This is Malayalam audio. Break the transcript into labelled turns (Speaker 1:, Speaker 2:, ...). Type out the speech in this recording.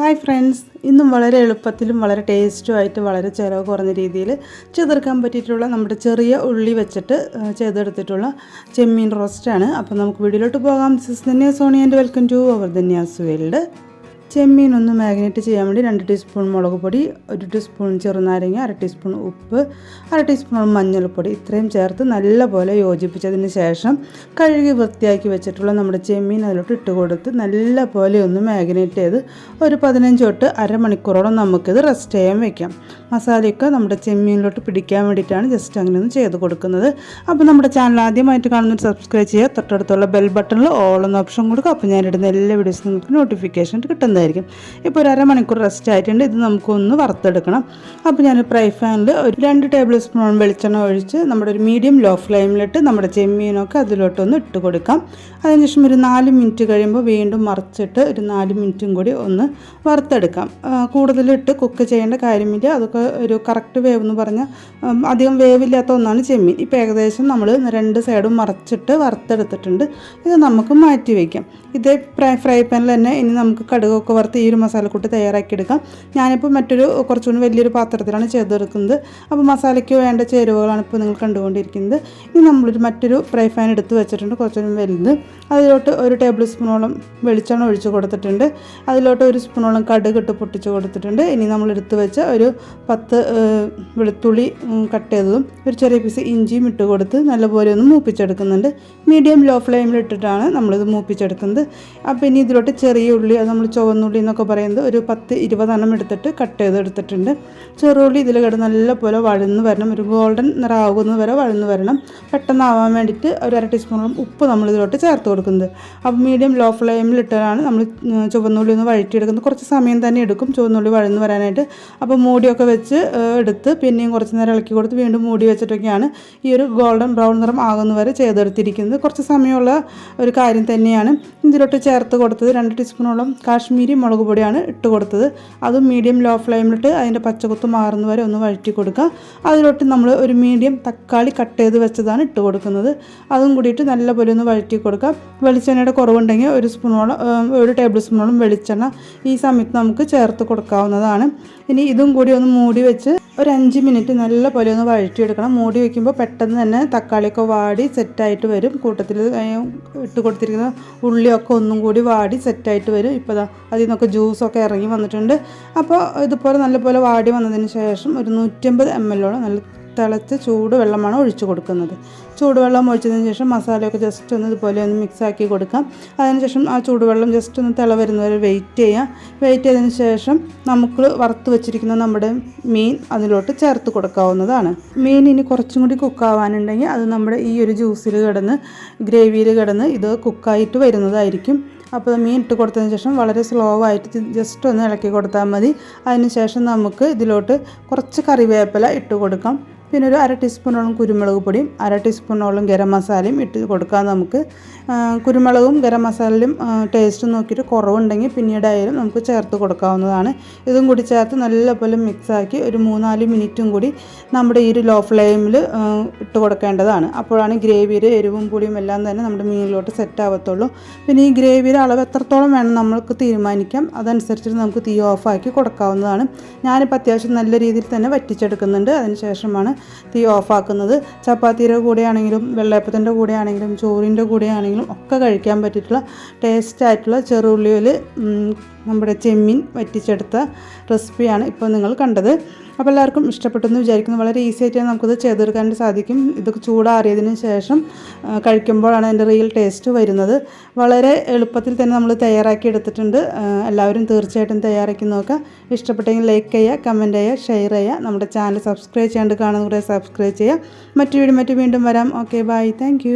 Speaker 1: ഹായ് ഫ്രണ്ട്സ് ഇന്നും വളരെ എളുപ്പത്തിലും വളരെ ടേസ്റ്റും ആയിട്ട് വളരെ ചിലവ് കുറഞ്ഞ രീതിയിൽ ചെയ്തെടുക്കാൻ പറ്റിയിട്ടുള്ള നമ്മുടെ ചെറിയ ഉള്ളി വെച്ചിട്ട് ചെയ്തെടുത്തിട്ടുള്ള ചെമ്മീൻ റോസ്റ്റാണ്. അപ്പോൾ നമുക്ക് വീഡിയോയിലോട്ട് പോകാം. Sis Dhanya and welcome to our Dhanya's world ചെമ്മീൻ ഒന്ന് മാഗ്നേറ്റ് ചെയ്യാൻ വേണ്ടി രണ്ട് ടീസ്പൂൺ മുളക് പൊടി ഒരു ടീസ്പൂൺ ചെറുനാരങ്ങ അര ടീസ്പൂൺ ഉപ്പ് അര ടീസ്പൂൺ മഞ്ഞൾപ്പൊടി. ഇത്രയും ചേർത്ത് നല്ലപോലെ യോജിപ്പിച്ചതിന് ശേഷം കഴുകി വൃത്തിയാക്കി വെച്ചിട്ടുള്ള നമ്മുടെ ചെമ്മീൻ അതിലോട്ട് ഇട്ട് കൊടുത്ത് നല്ലപോലെ ഒന്ന് മാഗ്നേറ്റ് ചെയ്ത് ഒരു പതിനഞ്ച് തൊട്ട് അരമണിക്കൂറോളം നമുക്കിത് റെസ്റ്റ് ചെയ്യാൻ വെക്കാം. മസാലയൊക്കെ നമ്മുടെ ചെമ്മീനിലോട്ട് പിടിക്കാൻ വേണ്ടിയിട്ടാണ് ജസ്റ്റ് അങ്ങനെ ഒന്ന് ചെയ്ത് കൊടുക്കുന്നത്. അപ്പോൾ നമ്മുടെ ചാനൽ ആദ്യമായിട്ട് കാണുന്നൊരു സബ്സ്ക്രൈബ് ചെയ്യുക. തൊട്ടടുത്തുള്ള ബെൽ ബട്ടണിൽ ഓൾ എന്ന ഓപ്ഷൻ കൊടുക്കുക. അപ്പോൾ ഞാനിടുന്ന എല്ലാ വീഡിയോസും നിങ്ങൾക്ക് നോട്ടിഫിക്കേഷൻ കിട്ടുന്നതായിരിക്കും ഇപ്പോൾ ഒരു അരമണിക്കൂർ റെസ്റ്റ് ആയിട്ടുണ്ട്. ഇത് നമുക്കൊന്ന് വറുത്തെടുക്കണം. അപ്പോൾ ഞാൻ ഫ്രൈ പാനിൽ ഒരു രണ്ട് ടേബിൾ സ്പൂൺ വെളിച്ചെണ്ണ ഒഴിച്ച് നമ്മുടെ ഒരു മീഡിയം ലോ ഫ്ലെയിമിലിട്ട് നമ്മുടെ ചെമ്മീനൊക്കെ അതിലോട്ടൊന്ന് ഇട്ട് കൊടുക്കാം. അതിനുശേഷം ഒരു നാല് മിനിറ്റ് കഴിയുമ്പോൾ വീണ്ടും മറിച്ചിട്ട് ഒരു നാല് മിനിറ്റും കൂടി ഒന്ന് വറുത്തെടുക്കാം. കൂടുതലിട്ട് കുക്ക് ചെയ്യേണ്ട കാര്യമില്ല. അതൊക്കെ ഒരു കറക്റ്റ് വേവ് എന്ന് പറഞ്ഞാൽ അധികം വേവില്ലാത്ത ഒന്നാണ് ചെമ്മീൻ. ഇപ്പോൾ ഏകദേശം നമ്മൾ രണ്ട് സൈഡും മറിച്ചിട്ട് വറുത്തെടുത്തിട്ടുണ്ട്. ഇത് നമുക്ക് മാറ്റി വയ്ക്കാം. ഇതേ ഫ്രൈ ഫ്രൈ പാനിൽ തന്നെ ഇനി നമുക്ക് കടുകൊക്കെ വറുത്ത് ഈ ഒരു മസാലക്കൂട്ട് തയ്യാറാക്കിയെടുക്കാം. ഞാനിപ്പോൾ മറ്റൊരു കുറച്ചുകൂടി വലിയൊരു പാത്രത്തിലാണ് ചെയ്തെടുക്കുന്നത്. അപ്പോൾ മസാലയ്ക്ക് വേണ്ട ചേരുവകളാണ് ഇപ്പോൾ നിങ്ങൾ കണ്ടുകൊണ്ടിരിക്കുന്നത്. ഇനി നമ്മളൊരു മറ്റൊരു ഫ്രൈ ഫാൻ എടുത്ത് വെച്ചിട്ടുണ്ട് കുറച്ചുകൂടി വലുത്. അതിലോട്ട് ഒരു ടേബിൾ സ്പൂണോളം വെളിച്ചെണ്ണ ഒഴിച്ച് കൊടുത്തിട്ടുണ്ട്. അതിലോട്ട് ഒരു സ്പൂണോളം കടുക് ഇട്ട് പൊട്ടിച്ച് കൊടുത്തിട്ടുണ്ട്. ഇനി നമ്മൾ എടുത്ത് വെച്ച ഒരു പത്ത് വെളുത്തുള്ളി കട്ട് ചെയ്തതും ഒരു ചെറിയ പീസ് ഇഞ്ചിയും ഇട്ട് കൊടുത്ത് നല്ലപോലെ ഒന്ന് മൂപ്പിച്ചെടുക്കുന്നുണ്ട്. മീഡിയം ലോ ഫ്ലെയിമിൽ ഇട്ടിട്ടാണ് നമ്മളിത് മൂപ്പിച്ചെടുക്കുന്നത്. അപ്പോൾ ഇനി ഇതിലോട്ട് ചെറിയ ഉള്ളി അത് നമ്മൾ ചുവന്നുള്ളി എന്നൊക്കെ പറയുന്നത് ഒരു പത്ത് ഇരുപതെണ്ണം എടുത്തിട്ട് കട്ട് ചെയ്ത് എടുത്തിട്ടുണ്ട്. ചെറുള്ളി ഇതിൽ കിടന്ന് നല്ലപോലെ വഴന്ന് വരണം. ഒരു ഗോൾഡൻ നിറാകുന്നത് വരെ വഴന്ന് വരണം. പെട്ടെന്നാവാൻ വേണ്ടിയിട്ട് ഒരു അര ടീസ്പൂണോളം ഉപ്പ് നമ്മൾ ഇതിലോട്ട് ചേർത്ത് കൊടുക്കുന്നത്. അപ്പോൾ മീഡിയം ലോ ഫ്ലെയിമിൽ ഇട്ടാണ് നമ്മൾ ചുവന്നുള്ളി ഒന്ന് വഴറ്റിയെടുക്കുന്നത്. കുറച്ച് സമയം തന്നെ എടുക്കും ചുവന്നുള്ളി വഴന്ന് വരാനായിട്ട്. അപ്പോൾ മൂടിയൊക്കെ വെച്ച് എടുത്ത് പിന്നെയും കുറച്ച് നേരം ഇളക്കി കൊടുത്ത് വീണ്ടും മൂടി വെച്ചിട്ടൊക്കെയാണ് ഈ ഒരു ഗോൾഡൻ ബ്രൗൺ നിറം ആകുന്ന വരെ ചെയ്തെടുത്തിരിക്കുന്നത്. കുറച്ച് സമയമുള്ള ഒരു കാര്യം തന്നെയാണ്. ഇതിലോട്ട് ചേർത്ത് കൊടുത്തത് രണ്ട് ടീസ്പൂണോളം കാശ്മീരി മുളക് പൊടിയാണ് ഇട്ട് കൊടുത്തത്. അതും മീഡിയം ലോ ഫ്ലെയിമിലിട്ട് അതിന്റെ പച്ചക്കുത്ത് മാറുന്ന വരെ ഒന്ന് വഴറ്റി കൊടുക്കുക. അതിലോട്ട് നമ്മൾ ഒരു മീഡിയം തക്കാളി കട്ട് ചെയ്ത് വെച്ചതാണ് ഇട്ട് കൊടുക്കുന്നത്. അതും കൂടിയിട്ട് നല്ലപോലെ ഒന്ന് വഴറ്റി കൊടുക്കുക. വെളിച്ചെണ്ണയുടെ കുറവുണ്ടെങ്കിൽ ഒരു സ്പൂണോളം ഒരു ടേബിൾ സ്പൂണോളം വെളിച്ചെണ്ണ ഈ സമയത്ത് നമുക്ക് ചേർത്ത് കൊടുക്കാവുന്നതാണ്. ഇനി ഇതും കൂടി ഒന്ന് മൂടി വെച്ച് ഒരു അഞ്ച് മിനിറ്റ് നല്ല പോലെ ഒന്ന് വഴറ്റിയെടുക്കണം. മൂടി വയ്ക്കുമ്പോൾ പെട്ടെന്ന് തന്നെ തക്കാളിയൊക്കെ വാടി സെറ്റായിട്ട് വരും. കൂട്ടത്തിൽ ഇട്ട് കൊടുത്തിരിക്കുന്ന ഉള്ളിയൊക്കെ ഒന്നും കൂടി വാടി സെറ്റായിട്ട് വരും. ഇപ്പോൾ ദാ അതിൽ നിന്നൊക്കെ ജ്യൂസൊക്കെ ഇറങ്ങി വന്നിട്ടുണ്ട്. അപ്പോൾ ഇതുപോലെ നല്ലപോലെ വാടി വന്നതിന് ശേഷം ഒരു നൂറ്റമ്പത് എം എല്ലോളം നല്ല തിളച്ച് ചൂട് വെള്ളമാണ് ഒഴിച്ചു കൊടുക്കുന്നത്. ചൂടുവെള്ളം ഒഴിച്ചതിന് ശേഷം മസാലയൊക്കെ ജസ്റ്റ് ഒന്ന് ഇതുപോലെ ഒന്ന് മിക്സ് ആക്കി കൊടുക്കാം. അതിനുശേഷം ആ ചൂടുവെള്ളം ജസ്റ്റ് ഒന്ന് തിള വരുന്നവരെ വെയിറ്റ് ചെയ്യാം. വെയിറ്റ് ചെയ്തതിന് ശേഷം നമുക്ക് വറുത്ത് വെച്ചിരിക്കുന്ന നമ്മുടെ മീൻ അതിലോട്ട് ചേർത്ത് കൊടുക്കാവുന്നതാണ്. മീൻ ഇനി കുറച്ചും കൂടി കുക്കാവാനുണ്ടെങ്കിൽ അത് നമ്മുടെ ഈ ഒരു ജ്യൂസിൽ കിടന്ന് ഗ്രേവിയിൽ കിടന്ന് ഇത് കുക്കായിട്ട് വരുന്നതായിരിക്കും. അപ്പോൾ മീൻ ഇട്ട് കൊടുത്തതിന് ശേഷം വളരെ സ്ലോ ആയിട്ട് ജസ്റ്റ് ഒന്ന് ഇളക്കി കൊടുത്താൽ മതി. അതിന് ശേഷം നമുക്ക് ഇതിലോട്ട് കുറച്ച് കറിവേപ്പില ഇട്ട് കൊടുക്കാം. പിന്നെ ഒരു അര ടീസ്പൂണോളം കുരുമുളക് പൊടിയും അര ടീസ്പൂണോളം ഗരം മസാലയും ഇട്ട് കൊടുക്കാം നമുക്ക്. കുരുമുളകും ഗരം മസാലയും ടേസ്റ്റ് നോക്കിയിട്ട് കുറവുണ്ടെങ്കിൽ പിന്നീടായാലും നമുക്ക് ചേർത്ത് കൊടുക്കാവുന്നതാണ്. ഇതും കൂടി ചേർത്ത് നല്ലപോലെ മിക്സാക്കി ഒരു മൂന്നാൽ മിനിറ്റും കൂടി നമ്മുടെ ഈ ഒരു ലോ ഫ്ലെയിമിൽ ഇട്ട് കൊടുക്കേണ്ടതാണ്. അപ്പോഴാണ് ഗ്രേവിയുടെ എരിവും പുളിയും എല്ലാം തന്നെ നമ്മുടെ മീനിലോട്ട് സെറ്റ് ആവത്തുള്ളൂ. പിന്നെ ഈ ഗ്രേവിയുടെ അളവ് എത്രത്തോളം വേണം നമ്മൾക്ക് തീരുമാനിക്കാം. അതനുസരിച്ചിട്ട് നമുക്ക് തീ ഓഫാക്കി കൊടുക്കാവുന്നതാണ്. ഞാനിപ്പോൾ അത്യാവശ്യം നല്ല രീതിയിൽ തന്നെ വറ്റിച്ചെടുക്കുന്നുണ്ട്. അതിന് ശേഷമാണ് തീ ഓഫാക്കുന്നത്. ചപ്പാത്തിയുടെ കൂടെയാണെങ്കിലും വെള്ളയപ്പത്തിന്റെ കൂടെയാണെങ്കിലും ചോറിന്റെ കൂടെയാണെങ്കിലും ഒക്കെ കഴിക്കാൻ പറ്റിയിട്ടുള്ള ടേസ്റ്റ് ആയിട്ടുള്ള ചെറുള്ളിയിൽ നമ്മുടെ ചെമ്മീൻ വറ്റിച്ചെടുത്ത റെസിപ്പിയാണ് ഇപ്പോൾ നിങ്ങൾ കണ്ടത്. അപ്പോൾ എല്ലാവർക്കും ഇഷ്ടപ്പെട്ടെന്ന് വിചാരിക്കുന്നു. വളരെ ഈസി ആയിട്ട് നമുക്കിത് ചെയ്തെടുക്കാൻ സാധിക്കും. ഇതൊക്കെ ചൂടാറിയതിന് ശേഷം കഴിക്കുമ്പോഴാണ് അതിന്റെ റിയൽ ടേസ്റ്റ് വരുന്നത്. വളരെ എളുപ്പത്തിൽ തന്നെ നമ്മൾ തയ്യാറാക്കി എടുത്തിട്ടുണ്ട്. എല്ലാവരും തീർച്ചയായിട്ടും തയ്യാറാക്കി നോക്കുക ഇഷ്ടപ്പെട്ടെങ്കിൽ ലൈക്ക് ചെയ്യുക കമന്റ് ചെയ്യുക ഷെയർ ചെയ്യുക. നമ്മുടെ ചാനൽ സബ്സ്ക്രൈബ് ചെയ്യാണ്ട് കാണുന്നവരെ സബ്സ്ക്രൈബ് ചെയ്യുക. മറ്റു വീഡിയോ മറ്റു വീണ്ടും വരാം. Okay bye thank